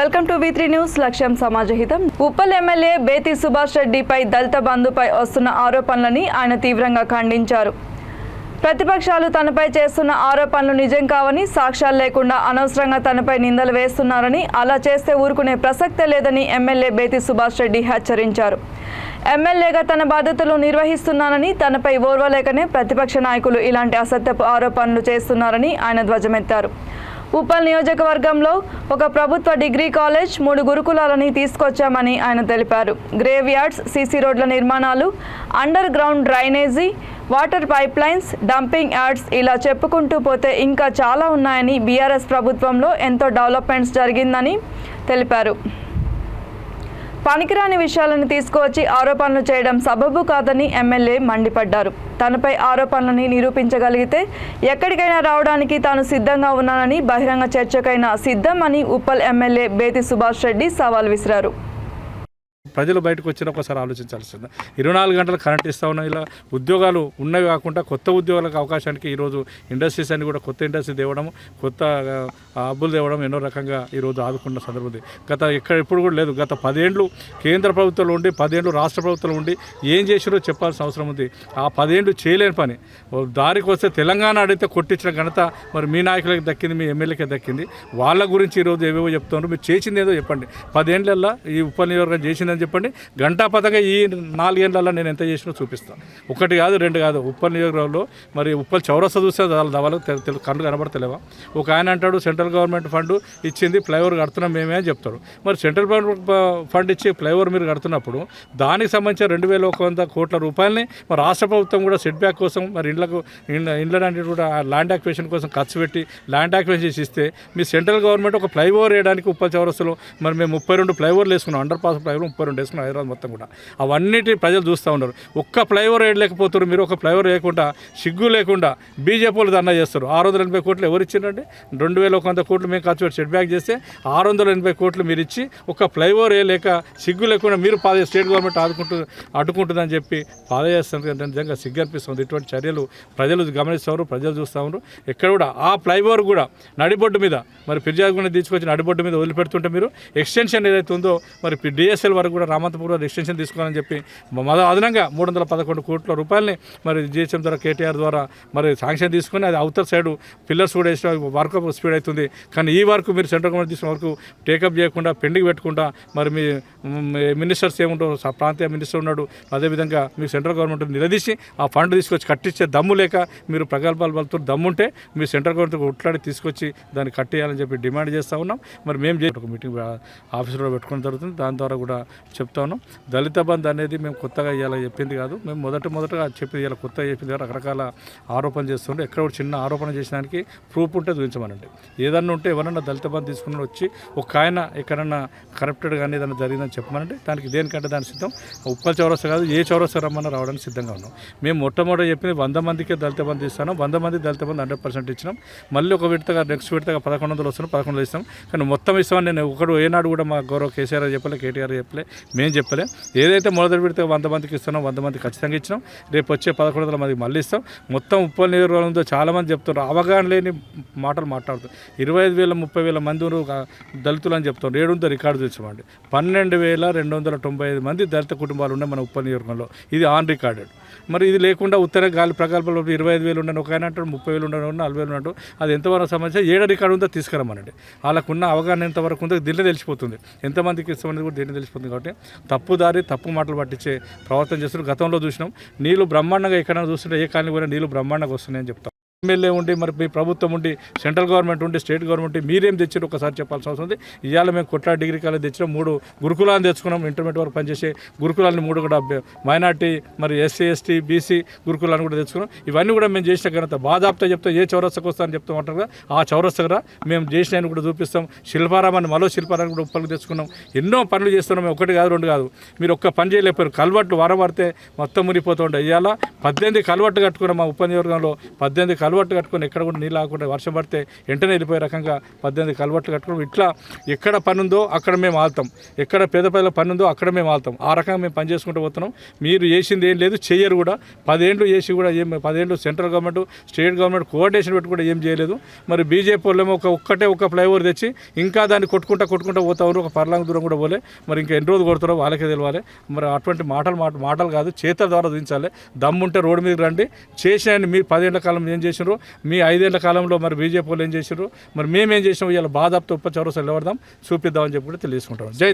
Welcome to V news లక్ష్యం సమాజహితం Uppal MLA Bethi Subhash రెడ్డిపై దళిత బంధుపై వస్తున్న ఆరోపణలని ఆయన తీవ్రంగా ఖండించారు. ప్రతిపక్షాలు తనపై చేస్తున్న ఆరోపణలు నిజం కావని సాక్ష్యాలు లేకుండా అనవసరంగా తనపై నిందలు వేస్తున్నారని అలా చేస్తే ఊరుకునే ప్రసక్తే లేదని ఎమ్మెల్యే బేతి సుభాష్ రెడ్డి హెచ్చరించారు. ఎమ్మెల్యేగా తన బాధ్యతలు నిర్వహిస్తున్నానని తనపై ఓర్వలేకనే ప్రతిపక్ష నాయకులు ఇలాంటి అసత్యపు ఆరోపణలు చేస్తున్నారని ఆయన ధ్వజమెత్తారు. ఉప్పల్ నియోజకవర్గంలో ఒక ప్రభుత్వ డిగ్రీ కాలేజ్ మూడు గురుకులాలని తీసుకొచ్చామని ఆయన తెలిపారు. గ్రేవ్ యార్డ్స్ సీసీ రోడ్ల నిర్మాణాలు underground drainage water pipelines dumping yards ఇలా చెప్పుకుంటూ పోతే ఇంకా చాలా ఉన్నాయని బీఆర్ఎస్ ప్రభుత్వంలో ఎంతో డెవలప్మెంట్స్ జరిగిందని తెలిపారు. పనికిరాని విషయాలను తీసుకువచ్చి ఆరోపణలు చేయడం సబబు కాదని ఎమ్మెల్యే మండిపడ్డారు. తనపై ఆరోపణలని నిరూపించగలిగితే ఎక్కడికైనా రావడానికి తాను సిద్ధంగా ఉన్నానని బహిరంగ చర్చకైనా సిద్ధం అని ఉప్పల్ ఎమ్మెల్యే బేతి సుభాష్ రెడ్డి సవాల్ విసిరారు. ప్రజలు బయటకు వచ్చిన ఒకసారి ఆలోచించాల్సింది. ఇరవై నాలుగు గంటలు కరెంట్ ఇస్తా ఉన్నాం ఇలా ఉద్యోగాలు ఉన్నవి కాకుండా కొత్త ఉద్యోగాలకు అవకాశానికి ఈరోజు ఇండస్ట్రీస్ అన్ని కూడా కొత్త ఇండస్ట్రీ తేవడం కొత్త అబ్బులు తేవడం ఎన్నో రకంగా ఈరోజు ఆదుకున్న సందర్భం ఉంది. గత ఇక్కడ ఎప్పుడు కూడా లేదు. గత పదేండ్లు కేంద్ర ప్రభుత్వంలో ఉండి పదేండ్లు రాష్ట్ర ప్రభుత్వంలో ఉండి ఏం చేసిరో చెప్పాల్సిన అవసరం ఉంది. ఆ పదేండ్లు చేయలేని పని. దారికి వస్తే తెలంగాణ అడిగితే కొట్టించిన ఘనత మరి మీ నాయకులకి దక్కింది మీ ఎమ్మెల్యేకి దక్కింది. వాళ్ళ గురించి ఈరోజు ఏవేవో చెప్తున్నారు. మీరు చేసింది ఏదో చెప్పండి. పదేండ్లల్లో ఈ ఉప నియోజకవర్గం చేసిందని చెప్పండి? గంటా పథకం ఈ నాలుగేళ్ళలో నేను ఎంత చేసినా చూపిస్తాను ఒకటి కాదు రెండు కాదు. ఉప్పల్ నియోజకవర్గంలో మరి ఉప్పల్ చౌరస్తా చూస్తే వాళ్ళ దవాలకు తెలు- తెలు- కళ్ళు కనబడతలేవా? ఒక ఆయన అంటాడు సెంట్రల్ గవర్నమెంట్ ఫండ్ ఇచ్చింది ఫ్లైఓవర్ కడుతున్నాం మేమే అని చెప్తాడు. మరి సెంట్రల్ గవర్నమెంట్ ఫండ్ ఇచ్చి ఫ్లైఓవర్ మీరు కడుతున్నప్పుడు దానికి సంబంధించిన రెండు వేల ఒక వంద కోట్ల రూపాయలని మరి రాష్ట్ర ప్రభుత్వం కూడా సెట్ బ్యాక్ కోసం మరి ఇండ్లకు ఇండ్ల ఇండ్ల కూడా ల్యాండ్ యాక్వేషన్ కోసం ఖర్చు పెట్టి ల్యాండ్ యాక్వేషన్ చేసి ఇస్తే మీ సెంట్రల్ గవర్నమెంట్ ఒక ఫ్లైఓవర్ వేయడానికి ఉప్పల్ చౌరస్తులో మరి మేము ముప్పై రెండు ఫ్లైఓవర్లు వేసుకున్నాం. అండర్ పాస్ ఫ్లైఓవర్ ముప్పై రెండు వేసుకున్నాం హైదరాబాద్ మొత్తం కూడా. అవన్నిటి ప్రజలు చూస్తూ ఉన్నారు. ఒక్క ఫ్లైఓవర్ లేకపోతున్నారు. మీరు ఒక ఫ్లైఓవర్ లేకుండా సిగ్గు లేకుండా బీజేపీ వాళ్ళు దండ చేస్తారు. ఆరు వందల ఎనభై కోట్లు ఎవరు ఇచ్చిందండి రెండు వేల ఒక వంద కోట్లు మేము ఖర్చు పెట్టి సెట్ బ్యాక్ చేస్తే ఆరు వందల ఎనభై కోట్లు మీరు ఇచ్చి ఒక ఫ్లైఓవర్ లేక సిగ్గు లేకుండా మీరు పాద స్టేట్ గవర్నమెంట్ ఆదుకుంటూ అడ్డుకుంటుందని చెప్పి పాద నిజంగా సిగ్గు అనిపిస్తుంది. ఇటువంటి చర్యలు ప్రజలు గమనిస్తారు ప్రజలు చూస్తూ ఉన్నారు. ఎక్కడ కూడా ఆ ఫ్లైఓవర్ కూడా నడిబొడ్డు మీద మరి ఫిర్యాదు కూడా తీసుకొచ్చి నడిబొడ్డు మీద వదిలిపెడుతుంటే మీరు ఎక్స్టెన్షన్ ఏదైతే ఉందో మరి డిఎస్ఎల్ వరకు కూడా రామంతపూర్ ఎక్స్టెన్షన్ తీసుకోవాలని చెప్పి మొద అదనంగా మూడు వందల పదకొండు కోట్ల రూపాయలని మరి జిహెచ్ఎం ద్వారా కేటీఆర్ ద్వారా మరి శాంక్షన్ తీసుకొని అది అవుతర్ సైడ్ పిల్లర్స్ కూడా వేసిన వర్క్ స్పీడ్ అవుతుంది. కానీ ఈ వర్క్ మీరు సెంట్రల్ గవర్నమెంట్ తీసుకున్న వరకు టేకప్ చేయకుండా పెండింగ్ పెట్టకుండా మరి మీ మినిస్టర్స్ ఏముంటారు ప్రాంతీయ మినిస్టర్ ఉన్నాడు. అదేవిధంగా మీ సెంట్రల్ గవర్నమెంట్ నిలదీసి ఆ ఫండ్ తీసుకొచ్చి కట్టించే దమ్ము లేక మీరు ప్రగల్భాలు పలుతూ దమ్ముంటే మీ సెంట్రల్ గవర్నమెంట్ ఉట్లాడి తీసుకొచ్చి దాన్ని కట్టేయాలని చెప్పి డిమాండ్ చేస్తూ ఉన్నాం. మరి మేము చే ఒక మీటింగ్ ఆఫీసులో పెట్టుకోవడం జరుగుతుంది. దాని ద్వారా కూడా చెప్తాను. దళిత బంద్ అనేది మేము కొత్తగా ఇవాళ చెప్పింది కాదు. మేము మొదట మొదటగా చెప్పింది ఇలా కొత్తగా చెప్పింది కాదు. రకరకాల ఆరోపణలు చేస్తుంటే ఎక్కడ ఒక చిన్న ఆరోపణ చేసినానికి ప్రూఫ్ ఉంటే చూపించమనండి. ఏదన్నా ఉంటే ఎవరన్నా దళిత బంద్ తీసుకుని వచ్చి ఒక ఆయన ఎక్కడన్నా కరప్టెడ్ కానీ ఏదైనా జరిగిందని చెప్పమనండి. దానికి దేనికంటే దాని సిద్ధం? ఉప్పల్ చౌరస్తా కాదు ఏ చౌరస్తా రమ్మన్నా రావడానికి సిద్ధంగా ఉన్నాం. మేము మొట్టమొదటి చెప్పింది వంద మందికే దళిత బంద్ ఇస్తాను. వంద మంది దళిత బంద్ హండ్రెడ్ పర్సెంట్ ఇచ్చినాం. మళ్ళీ ఒక విడతగా నెక్స్ట్ విడతగా పదకొండు వందలు వస్తున్నాం పదకొండు ఇస్తాం. కానీ మొత్తం ఇస్తామని నేను ఒకడు ఏనాడు కూడా మా గౌరవ కేసీఆర్ చెప్పలే కేటీఆర్ చెప్పలే. మేము చెప్పలే. ఏదైతే మొదటి పెడితే వంద మందికి ఇస్తున్నాం వంద మంది ఖచ్చితంగా ఇచ్చినాం. రేపు వచ్చే పదకొండు వందల మందికి మళ్ళీ ఇస్తాం. మొత్తం ఉప్పల్ నియోజకవర్గంలో చాలామంది చెప్తున్నారు. అవగాహన లేని మాటలు మాట్లాడుతారు ఇరవై ఐదు వేల ముప్పై వేల మంది దళితులు అని చెప్తాం ఏడు వందల రికార్డు తెచ్చామండి పన్నెండు వేల రెండు వందల తొంభై ఐదు మంది దళిత కుటుంబాలు ఉన్నాయి మన ఉప్పల్ నియోజకవర్గంలో. ఇది ఆన్ రికార్డెడ్ మరి ఇది లేకుండా ఉత్తర గాలి ప్రకల్పంలో ఇరవై ఐదు వేలు ఉండను ఒక ఆయన అంటాడు ముప్పై వేలు ఉండను నలభై వేలు ఉన్నట్టు అది ఎంతవరకు సమస్య? ఏడ రికార్డు ఉందో తీసుకురమ్మనండి. వాళ్ళకున్న అవగాహన ఎంతవరకు ఉందో దీనిలో తెలిసిపోతుంది. ఎంతమందికి ఇస్తామనేది కూడా దీన్ని తెలిసిపోతుంది కాబట్టి తప్పు దారి తప్పు మాటలు పట్టించే ప్రవర్తన చేస్తున్నారు. గతంలో చూసినాం నీళ్ళు బ్రహ్మాండంగా ఎక్కడైనా చూస్తుంటే ఏ కాలనీ కూడా నీళ్ళు బ్రహ్మాండంగా వస్తున్నాయని చెప్తాం. ఎమ్మెల్యే ఉండి మరి మీ ప్రభుత్వం ఉండి సెంట్రల్ గవర్నమెంట్ ఉండి స్టేట్ గవర్నమెంట్ మీరేం తెచ్చారు? ఒకసారి చెప్పాల్సిన అవసరం ఉంది. ఇవాళ మేము కొట్లా డిగ్రీ కాలేజ్ తెచ్చినాం మూడు గురుకులాన్ని తెచ్చుకున్నాం ఇంటర్మీడియట్ వరకు పనిచేసే గురుకులాన్ని మూడు కూడా మైనార్టీ మరి ఎస్సీ ఎస్టీ బీసీ గురుకులాన్ని కూడా తెచ్చుకున్నాం. ఇవన్నీ కూడా మేము చేసిన ఘనత బాధాప్తా చెప్తే ఏ చౌరస్తకు వస్తామని చెప్తాం అంటారు కదా ఆ చౌరస్తగా మేము చేసిన కూడా చూపిస్తాం. శిల్పారామాన్ని మరో శిల్పారాన్ని కూడా ఉప్పలకు తెచ్చుకున్నాం. ఎన్నో పనులు చేస్తున్నాం మేము ఒకటి కాదు రెండు కాదు. మీరు ఒక్క పని చేయలేకపోయారు. కల్వట్లు వారం పడితే మొత్తం మునిగిపోతుండే ఉంటాయి. ఇవాళ పద్దెనిమిది కల్వట్టు కట్టుకున్నాం మా ఉప నియోజకవర్గంలో. పద్దెనిమిది కలవట్టు కట్టుకొని ఎక్కడ కూడా నీళ్ళు ఆకుండా వర్షం పడితే వెంటనే వెళ్ళిపోయే రకంగా పద్దెనిమిది కల్వర్ట్లు కట్టుకుని ఇట్లా ఎక్కడ పని ఉందో అక్కడ మేము ఆల్తాం ఎక్కడ పేద ప్రజల పని ఉందో అక్కడ మేము ఆల్తాం ఆ రకంగా మేము పని చేసుకుంటూ పోతున్నాం. మీరు చేసింది ఏం లేదు చేయరు కూడా. పదేండ్లు చేసి కూడా ఏం పదేండ్లు central government state government coordination పెట్టి కూడా ఏం చేయలేదు. మరి బీజేపీ వాళ్ళేమో ఒక ఒక్కటే ఒక ఫ్లైఓవర్ తెచ్చి ఇంకా దాన్ని కొట్టుకుంటా కొట్టుకుంటా పోతారు ఒక పర్లాంగ్ దూరం కూడా పోలే. మరి ఇంకా ఎన్ని రోజులు కొడతారో వాళ్ళకే తెలియాలి మరి అటువంటి మాటలు మాట మాటలు కాదు చేతల ద్వారా దించాలి. దమ్ముంటే రోడ్డు మీద రండి. చేసిన మీ పదేళ్ళ కాలం ఏం చేసి చేసినారు మీ ఐదేళ్ళ కాలంలో మరి బీజేపీ వాళ్ళు ఏం చేసినారు మరి మేమేం చేసినాం ఇవాళ బాధాపుతో తప్ప చౌరసలు ఎవరిదాం చూపిద్దామని చెప్పి కూడా తెలియజేసుకుంటాం జై